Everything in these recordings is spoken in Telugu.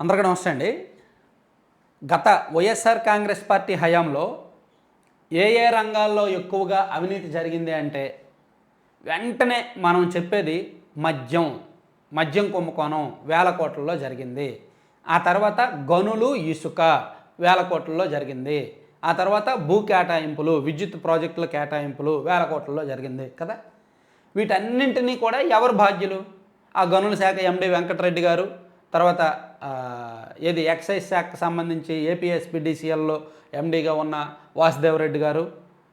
అందరికీ నమస్తే అండి. గత వైఎస్ఆర్ కాంగ్రెస్ పార్టీ హయాంలో ఏ ఏ రంగాల్లో ఎక్కువగా అవినీతి జరిగింది అంటే వెంటనే మనం చెప్పేది మద్యం మద్యం కుంభకోణం వేల కోట్లలో జరిగింది. ఆ తర్వాత గనులు ఇసుక వేల కోట్లలో జరిగింది. ఆ తర్వాత భూ కేటాయింపులు విద్యుత్ ప్రాజెక్టుల కేటాయింపులు వేల కోట్లలో జరిగింది కదా. వీటన్నింటినీ కూడా ఎవరు బాధ్యులు? ఆ గనుల శాఖ ఎండి వెంకటరెడ్డి గారు తర్వాత ఏది ఎక్సైజ్ శాఖకు సంబంధించి ఏపీఎస్పీడీసీఎల్లో ఎండీగా ఉన్న వాసుదేవరెడ్డి గారు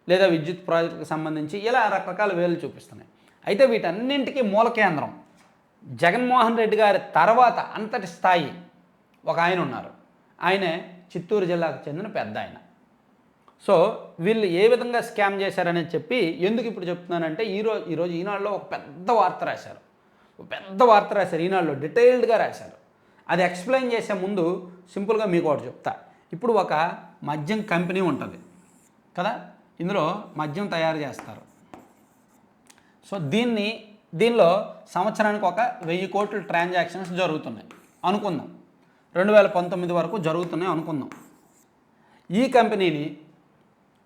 లేదా విద్యుత్ ప్రాజెక్టుకు సంబంధించి ఇలా రకరకాల వేలు చూపిస్తున్నాయి. అయితే వీటన్నింటికీ మూల కేంద్రం జగన్మోహన్ రెడ్డి గారి తర్వాత అంతటి స్థాయి ఒక ఆయన ఉన్నారు. ఆయనే చిత్తూరు జిల్లాకు చెందిన పెద్ద ఆయన. సో వీళ్ళు ఏ విధంగా స్కామ్ చేశారని చెప్పి ఎందుకు ఇప్పుడు చెప్తున్నానంటే ఈరోజు ఈరోజు ఈనాడులో ఒక పెద్ద వార్త రాశారు. ఒక పెద్ద వార్త రాశారు. ఈనాడులో డీటెయిల్డ్గా రాశారు. అది ఎక్స్ప్లెయిన్ చేసే ముందు సింపుల్గా మీకు ఒకటి చెప్తా. ఇప్పుడు ఒక మద్యం కంపెనీ ఉంటుంది కదా? ఇందులో మద్యం తయారు చేస్తారు. సో దీన్ని దీనిలో సంవత్సరానికి ఒక వెయ్యి కోట్ల ట్రాన్సాక్షన్స్ జరుగుతున్నాయి అనుకుందాం. రెండు వేల పంతొమ్మిది వరకు జరుగుతున్నాయి అనుకుందాం. ఈ కంపెనీని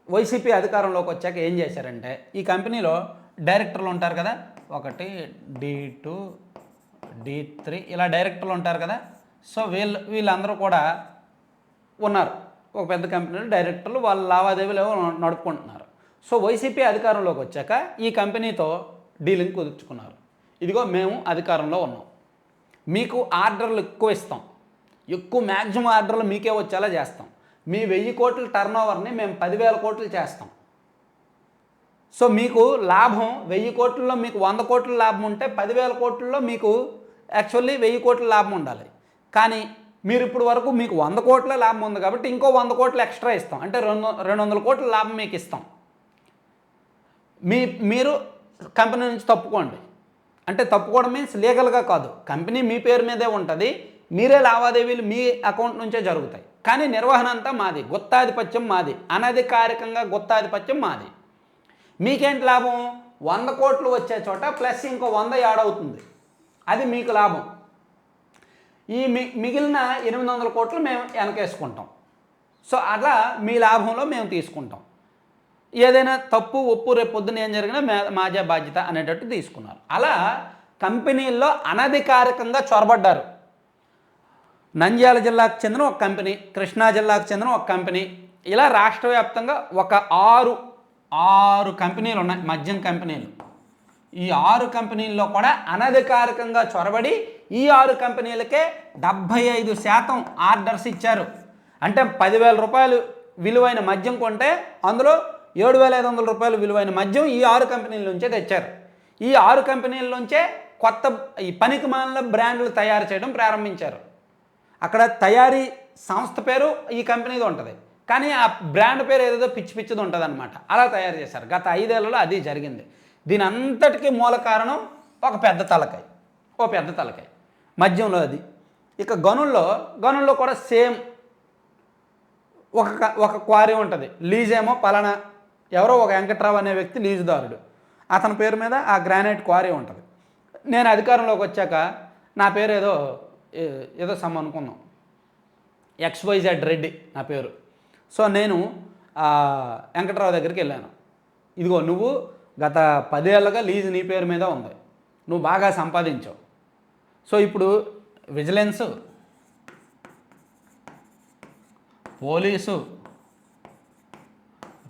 వైసీపీ అధికారంలోకి వచ్చాక ఏం చేశారంటే ఈ కంపెనీలో డైరెక్టర్లు ఉంటారు కదా? ఒకటి డి టూ డి త్రీ ఇలా డైరెక్టర్లు ఉంటారు కదా. సో వీళ్ళు వీళ్ళందరూ కూడా ఉన్నారు. ఒక పెద్ద కంపెనీలో డైరెక్టర్లు వాళ్ళ లావాదేవీలు ఏవో నడుపుకుంటున్నారు. సో వైసీపీ అధికారంలోకి వచ్చాక ఈ కంపెనీతో డీలింగ్ కుదుర్చుకున్నారు. ఇదిగో మేము అధికారంలో ఉన్నాం. మీకు ఆర్డర్లు ఎక్కువ ఇస్తాం. ఎక్కువ మ్యాక్సిమం ఆర్డర్లు మీకే వచ్చేలా చేస్తాం. మీ వెయ్యి కోట్ల టర్న్ ఓవర్ని మేము పదివేల కోట్లు చేస్తాం. సో మీకు లాభం వెయ్యి కోట్లలో మీకు వంద కోట్ల లాభం ఉంటే పదివేల కోట్లలో మీకు యాక్చువల్లీ వెయ్యి కోట్ల లాభం ఉండాలి. కానీ మీరు ఇప్పుడు వరకు మీకు వంద కోట్ల లాభం ఉంది కాబట్టి ఇంకో వంద కోట్లు ఎక్స్ట్రా ఇస్తాం. అంటే రెండు రెండు వందల కోట్ల లాభం మీకు ఇస్తాం. మీ మీరు కంపెనీ నుంచి తప్పుకోండి. అంటే తప్పుకోవడం మీన్స్ లీగల్గా కాదు. కంపెనీ మీ పేరు మీదే ఉంటుంది. మీరే లావాదేవీలు మీ అకౌంట్ నుంచే జరుగుతాయి. కానీ నిర్వహణ అంతా మాది. గుత్తాధిపత్యం మాది. అనధికారికంగా గుత్తాధిపత్యం మాది. మీకేంటి లాభం? వంద కోట్లు వచ్చే చోట ప్లస్ ఇంకో వంద యాడ్ అవుతుంది. అది మీకు లాభం. ఈ మి మిగిలిన ఎనిమిది వందల కోట్లు మేము వెనకేసుకుంటాం. సో అలా మీ లాభంలో మేము తీసుకుంటాం. ఏదైనా తప్పు ఒప్పు రేపు పొద్దున ఏం జరిగినా మాజా బాధ్యత అనేటట్టు తీసుకున్నారు. అలా కంపెనీల్లో అనధికారికంగా చొరబడ్డారు. నంద్యాల జిల్లాకు చెందిన ఒక కంపెనీ కృష్ణా జిల్లాకు చెందిన ఒక కంపెనీ ఇలా రాష్ట్ర వ్యాప్తంగా ఒక ఆరు ఆరు కంపెనీలు ఉన్నాయి మద్యం కంపెనీలు. ఈ ఆరు కంపెనీల్లో కూడా అనధికారికంగా చొరబడి ఈ ఆరు కంపెనీలకే డెబ్భై ఐదు శాతం ఆర్డర్స్ ఇచ్చారు. అంటే పదివేల రూపాయలు విలువైన మద్యం కొంటే అందులో ఏడు వేల ఐదు వందల రూపాయలు విలువైన మద్యం ఈ ఆరు కంపెనీల నుంచే తెచ్చారు. ఈ ఆరు కంపెనీల నుంచే కొత్త ఈ పనికి మాలిన బ్రాండ్లు తయారు చేయడం ప్రారంభించారు. అక్కడ తయారీ సంస్థ పేరు ఈ కంపెనీది ఉంటుంది. కానీ ఆ బ్రాండ్ పేరు ఏదేదో పిచ్చి పిచ్చిది ఉంటుంది అనమాట అలా తయారు చేశారు. గత ఐదేళ్ళలో అది జరిగింది. దీని అంతటికీ మూల కారణం ఒక పెద్ద తలకాయ ఓ పెద్ద తలకాయ. మద్యంలో అది. ఇక గనుల్లో గనుల్లో కూడా సేమ్ ఒక క- ఒక క్వారీ ఉంటుంది. లీజ్ ఏమో పలానా ఎవరో ఒక వెంకట్రావు అనే వ్యక్తి లీజుదారుడు. అతని పేరు మీద ఆ గ్రానైట్ క్వారీ ఉంటుంది. నేను అధికారంలోకి వచ్చాక నా పేరు ఏదో ఏదో సమ్ అనుకున్నాం ఎక్స్వైజెడ్ రెడ్డి నా పేరు. సో నేను వెంకట్రావు దగ్గరికి వెళ్ళాను. ఇదిగో నువ్వు గత పదేళ్ళగా లీజు నీ పేరు మీద ఉంది. నువ్వు బాగా సంపాదించావు. సో ఇప్పుడు విజిలెన్స్ పోలీసు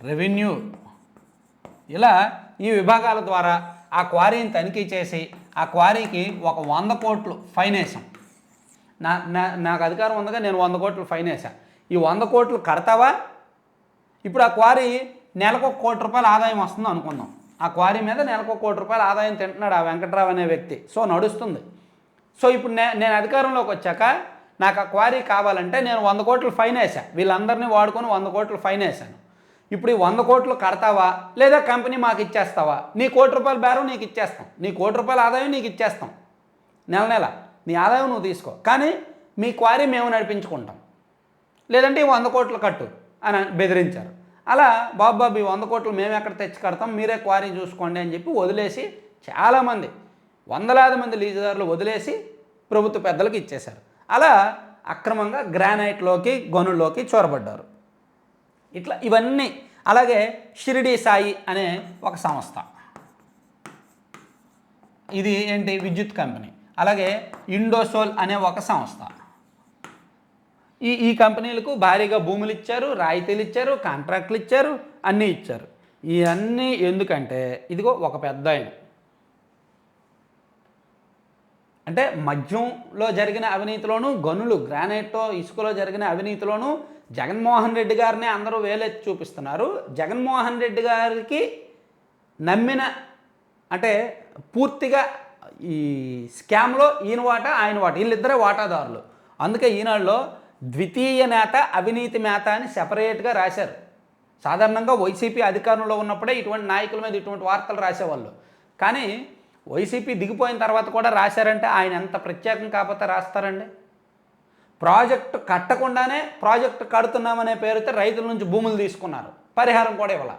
రెవెన్యూ ఇలా ఈ విభాగాల ద్వారా ఆ క్వారీని తనిఖీ చేసి ఆ క్వారీకి ఒక వంద కోట్లు ఫైన్ వేసాం నా నా నాకు అధికారం ఉందిగా నేను వంద కోట్లు ఫైన్ వేసా ఈ వంద కోట్లు కడతావా? ఇప్పుడు ఆ క్వారీ నెలకు ఒక కోటి రూపాయల ఆదాయం వస్తుంది అనుకుందాం. ఆ క్వారీ మీద నెలకు కోటి రూపాయల ఆదాయం తింటున్నాడు ఆ వెంకట్రావు అనే వ్యక్తి. సో నడుస్తుంది. సో ఇప్పుడు నే నేను అధికారంలోకి వచ్చాక నాకు ఆ క్వారీ కావాలంటే నేను వంద కోట్లు ఫైన్ వేసాను వీళ్ళందరినీ వాడుకొని వంద కోట్లు ఫైన్ వేసాను ఇప్పుడు ఈ వంద కోట్లు కడతావా? లేదా కంపెనీ మాకు ఇచ్చేస్తావా? నీ కోటి రూపాయల బేరం నీకు ఇచ్చేస్తాం. నీ కోటి రూపాయల ఆదాయం నీకు ఇచ్చేస్తాం. నెల నెల. నీ ఆదాయం నువ్వు తీసుకో. కానీ మీ క్వారీ మేము నడిపించుకుంటాం. లేదంటే ఈ వంద కోట్లు కట్టు అని బెదిరించారు. అలా బాబు వంద కోట్లు మేము ఎక్కడ తెచ్చి కడతాం? మీరే క్వారీ చూసుకోండి అని చెప్పి వదిలేసి చాలామంది వందలాది మంది లీజుదారులు వదిలేసి ప్రభుత్వ పెద్దలకు ఇచ్చేశారు. అలా అక్రమంగా గ్రానైట్లోకి గనుల్లోకి చొరబడ్డారు. ఇట్లా ఇవన్నీ అలాగే షిరిడి సాయి అనే ఒక సంస్థ. ఇది ఏంటి? విద్యుత్ కంపెనీ. అలాగే ఇండోసోల్ అనే ఒక సంస్థ. ఈ ఈ కంపెనీలకు భారీగా భూములు ఇచ్చారు రాయితీలు ఇచ్చారు కాంట్రాక్ట్లు ఇచ్చారు అన్నీ ఇచ్చారు. ఇవన్నీ ఎందుకంటే ఇదిగో ఒక పెద్ద ఆయన. అంటే మద్యంలో జరిగిన అవినీతిలోను గనులు గ్రానైట్ ఇసుకలో జరిగిన అవినీతిలోను జగన్మోహన్ రెడ్డి గారిని అందరూ వేలెత్తి చూపిస్తున్నారు. జగన్మోహన్ రెడ్డి గారికి నమ్మిన అంటే పూర్తిగా ఈ స్కామ్లో ఈయన వాటా ఆయన వాటా వీళ్ళిద్దరే వాటాదారులు. అందుకే ఈనాడులో ద్వితీయ నేత అవినీతి మేత అని సెపరేట్గా రాశారు. సాధారణంగా వైసీపీ అధికారంలో ఉన్నప్పుడే ఇటువంటి నాయకుల మీద ఇటువంటి వార్తలు రాసేవాళ్ళు. కానీ వైసీపీ దిగిపోయిన తర్వాత కూడా రాశారంటే ఆయన ఎంత ప్రత్యేకం కాకపోతే రాస్తారండి. ప్రాజెక్టు కట్టకుండానే ప్రాజెక్టు కడుతున్నామనే పేరుతో రైతుల నుంచి భూములు తీసుకున్నారు. పరిహారం కూడా ఇవ్వాల.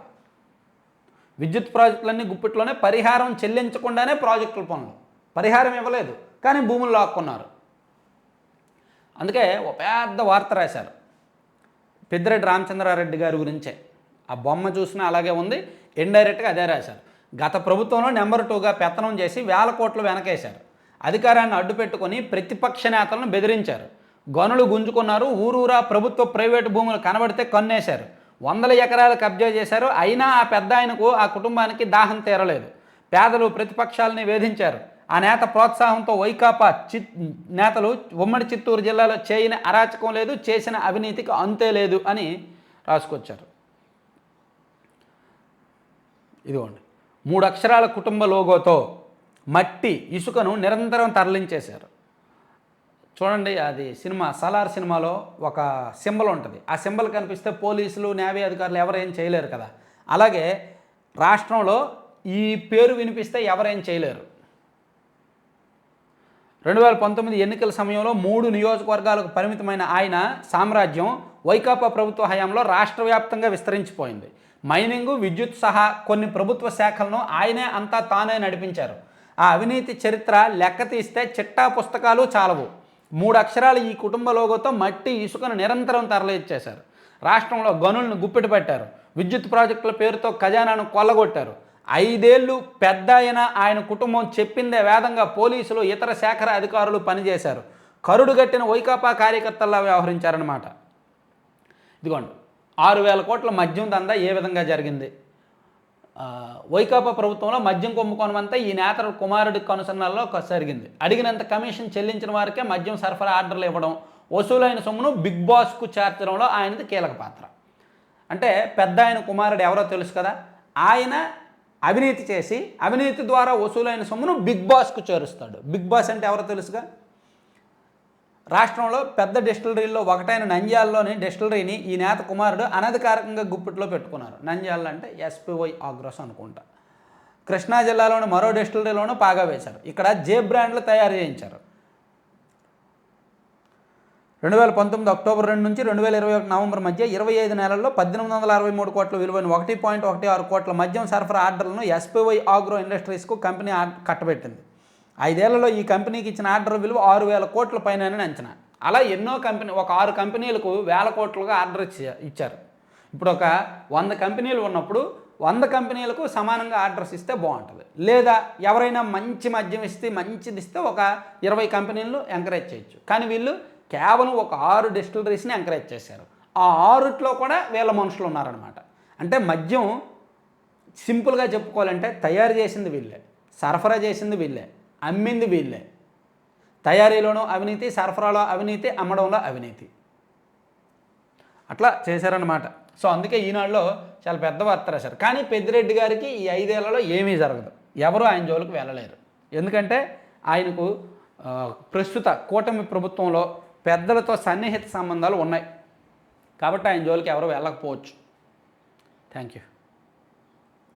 విద్యుత్ ప్రాజెక్టులన్నీ గుప్పిట్లోనే పరిహారం చెల్లించకుండానే ప్రాజెక్టుల పనులు. పరిహారం ఇవ్వలేదు. కానీ భూములు లాక్కున్నారు. అందుకే ఒక పెద్ద వార్త రాశారు. పెద్దిరెడ్డి రామచంద్రారెడ్డి గారి గురించే. ఆ బొమ్మ చూసినా అలాగే ఉంది ఇండైరెక్ట్గా అదే రాశారు. గత ప్రభుత్వంలో నెంబర్ టూగా పెత్తనం చేసి వేల కోట్లు వెనకేశారు. అధికారాన్ని అడ్డుపెట్టుకొని ప్రతిపక్ష నేతలను బెదిరించారు. గనులు గుంజుకున్నారు ఊరూరా ప్రభుత్వ ప్రైవేటు భూములు కనబడితే కన్నేశారు. వందల ఎకరాలు కబ్జా చేశారు అయినా ఆ పెద్ద ఆయనకు ఆ కుటుంబానికి దాహం తీరలేదు. పేదలు ప్రతిపక్షాలని వేధించారు. ఆ నేత ప్రోత్సాహంతో వైకాపా చిత్ నేతలు ఉమ్మడి చిత్తూరు జిల్లాలో చేయని అరాచకం లేదు చేసిన అవినీతికి అంతే లేదు అని రాసుకొచ్చారు. ఇదిగోండి. మూడు అక్షరాల కుటుంబ లోగోతో మట్టి ఇసుకను నిరంతరం తరలించేశారు. చూడండి అది సినిమా సలార్ సినిమాలో ఒక సింబల్ ఉంటుంది. ఆ సింబల్ కనిపిస్తే పోలీసులు నేవీ అధికారులు ఎవరేం చేయలేరు కదా. అలాగే రాష్ట్రంలో ఈ పేరు వినిపిస్తే ఎవరేం చేయలేరు. రెండు వేల పంతొమ్మిది ఎన్నికల సమయంలో మూడు నియోజకవర్గాలకు పరిమితమైన ఆయన సామ్రాజ్యం వైకాపా ప్రభుత్వ హయాంలో రాష్ట్ర వ్యాప్తంగా విస్తరించిపోయింది. మైనింగ్ విద్యుత్ సహా కొన్ని ప్రభుత్వ శాఖలను ఆయనే అంతా తానే నడిపించారు. ఆ అవినీతి చరిత్ర లెక్క తీస్తే చిట్టా పుస్తకాలు చాలవు. మూడు అక్షరాలు ఈ కుటుంబ లోగోతో మట్టి ఇసుకను నిరంతరం తరలిచ్చేశారు. రాష్ట్రంలో గనులను గుప్పిటి పెట్టారు. విద్యుత్ ప్రాజెక్టుల పేరుతో ఖజానాను కొల్లగొట్టారు. ఐదేళ్ళు పెద్ద అయిన ఆయన కుటుంబం చెప్పిందే వేదంగా పోలీసులు ఇతర శాఖల అధికారులు పనిచేశారు. కరుడుగట్టిన వైకాపా కార్యకర్తల్లా వ్యవహరించారన్నమాట. ఇదిగోండి ఆరు వేల కోట్ల మద్యం దందా ఏ విధంగా జరిగింది? వైకాపా ప్రభుత్వంలో మద్యం కుంభకోణం ఈ నేత కుమారుడి కనుసన్నల్లో జరిగింది. అడిగినంత కమిషన్ చెల్లించిన వారికే మద్యం సరఫరా ఆర్డర్లు ఇవ్వడం వసూలైన సొమ్మును బిగ్ బాస్కు చేర్చడంలో ఆయనది కీలక పాత్ర. అంటే పెద్ద ఆయన కుమారుడు ఎవరో తెలుసు కదా? ఆయన అవినీతి చేసి అవినీతి ద్వారా వసూలైన సొమ్మును బిగ్ బాస్కు చేరుస్తాడు. బిగ్ బాస్ అంటే ఎవరో తెలుసుగా? రాష్ట్రంలో పెద్ద డిస్టిలరీల్లో ఒకటైన నంద్యాలలోని డిస్టిలరీని ఈ నేత కుమారుడు అనధికారికంగా గుప్పిట్లో పెట్టుకున్నారు. నంద్యాల అంటే ఎస్పీవై ఆగ్రోస్ అనుకుంటా. కృష్ణా జిల్లాలోని మరో డిస్టిలరీలోనూ పాగా వేశారు. ఇక్కడ జే బ్రాండ్లు తయారు చేయించారు. రెండు వేల పంతొమ్మిది అక్టోబర్ రెండు నుంచి రెండు వేల ఇరవై ఒకటి నవంబర్ మధ్య ఇరవై ఐదు నెలల్లో పద్దెనిమిది వందల అరవై మూడు కోట్ల విలువైన ఒకటి పాయింట్ ఒకటి ఆరు కోట్ల మద్యం సరఫరా ఆర్డర్లను ఎస్పీవై ఆగ్రో ఇండస్ట్రీస్కు కంపెనీ ఆర్- కట్టబెట్టింది. ఐదేళ్ళలో ఈ కంపెనీకి ఇచ్చిన ఆర్డర్ విలువ ఆరు వేల కోట్ల పైన అంచనా. అలా ఎన్నో కంపెనీ ఒక ఆరు కంపెనీలకు వేల కోట్లుగా ఆర్డర్ ఇచ్చి ఇచ్చారు. ఇప్పుడు ఒక వంద కంపెనీలు ఉన్నప్పుడు వంద కంపెనీలకు సమానంగా ఆర్డర్స్ ఇస్తే బాగుంటుంది. లేదా ఎవరైనా మంచి మద్యం ఇస్తే మంచిది ఇస్తే ఒక ఇరవై కంపెనీలను ఎంకరేజ్ చేయొచ్చు. కానీ వీళ్ళు కేవలం ఒక ఆరు డిస్టిలరీస్ని ఎంకరేజ్ చేశారు. ఆ ఆరుట్లో కూడా వీళ్ళ మనుషులు ఉన్నారనమాట అంటే మద్యం సింపుల్గా చెప్పుకోవాలంటే తయారు చేసింది వీళ్ళే సరఫరా చేసింది వీళ్ళే అమ్మింది వీళ్ళే. తయారీలోనూ అవినీతి సరఫరాలో అవినీతి అమ్మడంలో అవినీతి. అట్లా చేశారనమాట సో అందుకే ఈనాడులో చాలా పెద్ద వార్త రాశారు. కానీ పెద్దిరెడ్డి గారికి ఈ ఐదేళ్ళలో ఏమీ జరగదు. ఎవరు ఆయన జోలికి వెళ్ళలేరు. ఎందుకంటే ఆయనకు ప్రస్తుత కూటమి ప్రభుత్వంలో పెద్దలతో సన్నిహిత సంబంధాలు ఉన్నాయి. కాబట్టి ఆయన జోలికి ఎవరు వెళ్ళకపోవచ్చు. Thank you